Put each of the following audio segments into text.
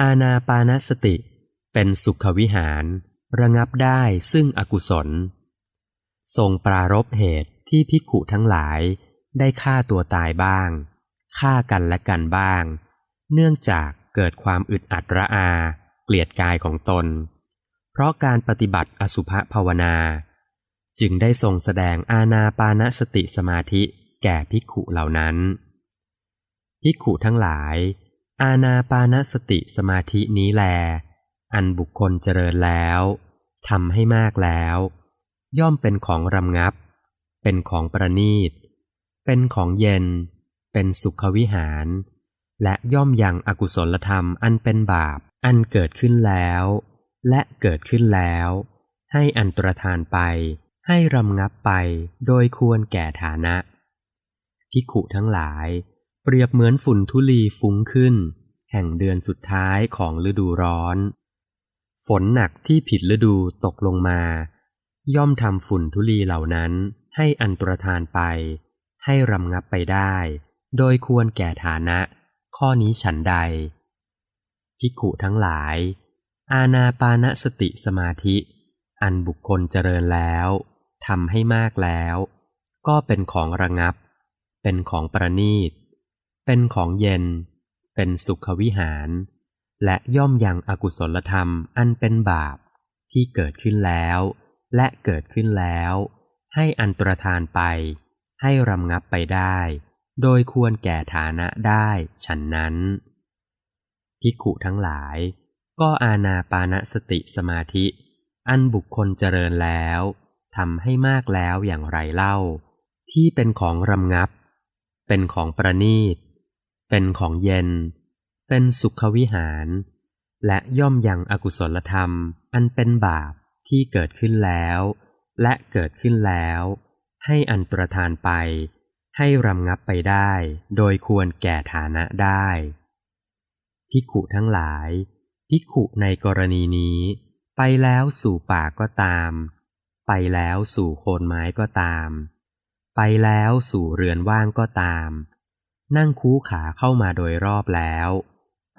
อาณาปานสติเป็นสุขวิหาร ระงับได้ซึ่งอกุศล ทรงปรารบเหตุที่ภิขุทั้งหลายได้ฆ่าตัวตายบ้างฆ่ากันและกันบ้าง เนื่องจากเกิดความอึดอัดระอา เกลียดกายของตน เพราะการปฏิบัติอสุภภาวนา จึงได้ทรงแสดงอาณาปานสติสมาธิแก่ภิขุเหล่านั้นภิขุทั้งหลาย อาณาปานสติสมาธินี้แล อันบุคคลเจริญแล้วทำให้มากแล้ว ย่อมเป็นของรำงับ เป็นของประณีต เป็นของเย็น เป็นสุขวิหาร และย่อมยังอกุศลธรรมอันเป็นบาป อันเกิดขึ้นแล้ว และเกิดขึ้นแล้ว ให้อันตรธานไป ให้รำงับไปโดยควรแก่ฐานะภิขุทั้งหลาย เปรียบเหมือนฝุ่นทุลีฟุ้งขึ้น แห่งเดือนสุดท้ายของฤดูร้อน ฝนหนักที่ผิดฤดูตกลงมา ย่อมทำฝุ่นทุลีเหล่านั้นให้อันตรธานไป ให้รำงับไปได้ โดยควรแก่ฐานะ ข้อนี้ฉันใดภิกขุทั้งหลาย อาณาปานสติสมาธิ อันบุคคลเจริญแล้วทำให้มากแล้ว ก็เป็นของระงับ เป็นของประณีต เป็นของเย็น เป็นสุขวิหาร และย่อมยังอกุศลธรรมอันเป็นบาปที่เกิดขึ้นแล้ว และเกิดขึ้นแล้ว ให้อันตรธานไป ให้รำงับไปได้ โดยควรแก่ฐานะได้ฉันนั้นภิกุทั้งหลาย ก็อาณาปานสติสมาธิ อันบุคคลเจริญแล้วทำให้มากแล้วอย่างไรเล่า ที่เป็นของรำงับ เป็นของประณีต เป็นของเย็น เป็นสุขวิหาร และย่อมยังอกุศลธรรม อันเป็นบาปที่เกิดขึ้นแล้ว และเกิดขึ้นแล้ว ให้อันตรธานไป ให้รำงับไปได้ โดยควรแก่ฐานะได้ภิกขุทั้งหลายภิกขุในกรณีนี้ ไปแล้วสู่ป่าก็ตาม ไปแล้วสู่โคนไม้ก็ตาม ไปแล้วสู่เรือนว่างก็ตาม นั่งคูขาเข้ามาโดยรอบแล้ว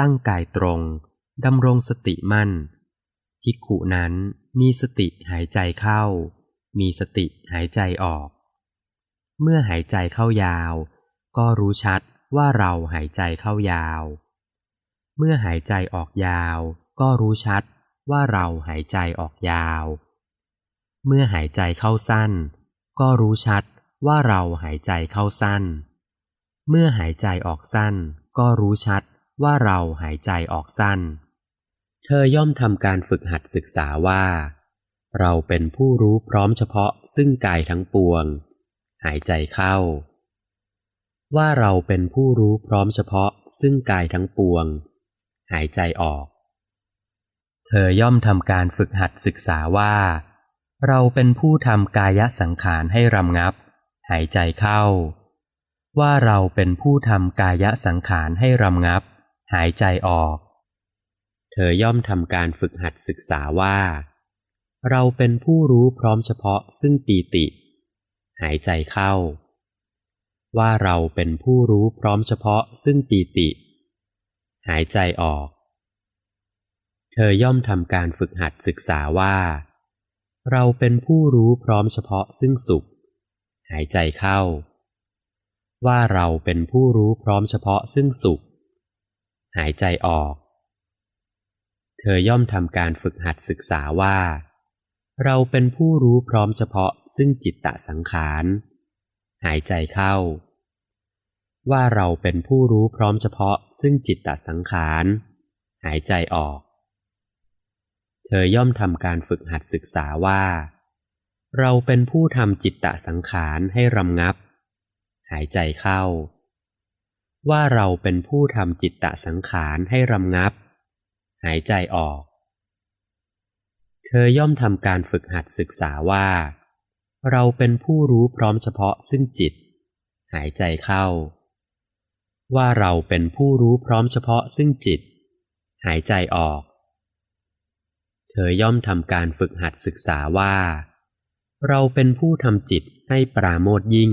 ตั้งกายตรงดำรงสติมั่นภิกขุนั้นมีสติหายใจเข้า มีสติหายใจออก เมื่อหายใจเข้ายาว ก็รู้ชัดว่าเราหายใจเข้ายาว เมื่อหายใจออกยาว ก็รู้ชัดว่าเราหายใจออกยาว เมื่อหายใจเข้าสั้น ก็รู้ชัดว่าเราหายใจเข้าสั้น เมื่อหายใจออกสั้น ก็รู้ชัดว่าเราหายใจออกสั้น เธอย่อมทำการฝึกหัดศึกษาว่า เราเป็นผู้รู้พร้อมเฉพาะซึ่งกายทั้งปวง หายใจเข้า ว่าเราเป็นผู้รู้พร้อมเฉพาะซึ่งกายทั้งปวง หายใจออก เธอย่อมทำการฝึกหัดศึกษาว่า เราเป็นผู้ทำกายสังขารให้รำงับ หายใจเข้า ว่าเราเป็นผู้ทำกายสังขารให้รำงับ หายใจออก เธอย่อมทำการฝึกหัดศึกษาว่า เราเป็นผู้รู้พร้อมเฉพาะซึ่งปีติ หายใจเข้า ว่าเราเป็นผู้รู้พร้อมเฉพาะซึ่งปีติ หายใจออก เธอย่อมทำการฝึกหัดศึกษาว่า เราเป็นผู้รู้พร้อมเฉพาะซึ่งสุข หายใจเข้า ว่าเราเป็นผู้รู้พร้อมเฉพาะซึ่งสุข หายใจออก เธอย่อมทำการฝึกหัดศึกษาว่า เราเป็นผู้รู้พร้อมเฉพาะซึ่งจิตตะสังขาร หายใจเข้า ว่าเราเป็นผู้รู้พร้อมเฉพาะซึ่งจิตตะสังขาร หายใจออก เธอย่อมทำการฝึกหัดศึกษาว่า เราเป็นผู้ทำจิตตะสังขารให้รำงับ หายใจเข้า ว่าเราเป็นผู้ทำจิตตสังขารให้รำงับ หายใจออก เธอย่อมทำการฝึกหัดศึกษาว่า เราเป็นผู้รู้พร้อมเฉพาะซึ่งจิต หายใจเข้า ว่าเราเป็นผู้รู้พร้อมเฉพาะซึ่งจิต หายใจออก เธอย่อมทำการฝึกหัดศึกษาว่า เราเป็นผู้ทำจิตให้ปราโมทยิ่ง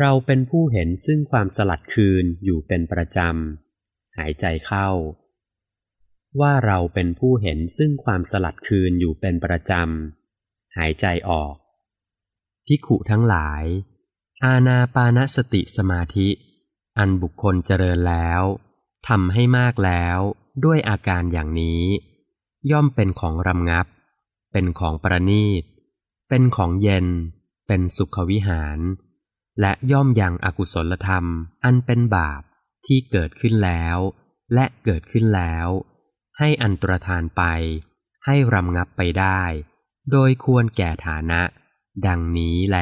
เราเป็นผู้เห็นซึ่งความสลัดคืนอยู่เป็นประจำ หายใจเข้า ว่าเราเป็นผู้เห็นซึ่งความสลัดคืนอยู่เป็นประจำ หายใจออก พิขุทั้งหลาย อาณาปานสติสมาธิ อันบุคคลเจริญแล้วทำให้มากแล้วด้วยอาการอย่างนี้ ย่อมเป็นของรำงับ เป็นของประณีต เป็นของเย็น เป็นสุขวิหาร และย่อมยังอกุศลธรรม อันเป็นบาปที่เกิดขึ้นแล้ว และเกิดขึ้นแล้ว ให้อันตรธานไป ให้รำงับไปได้ โดยควรแก่ฐานะ ดังนี้แล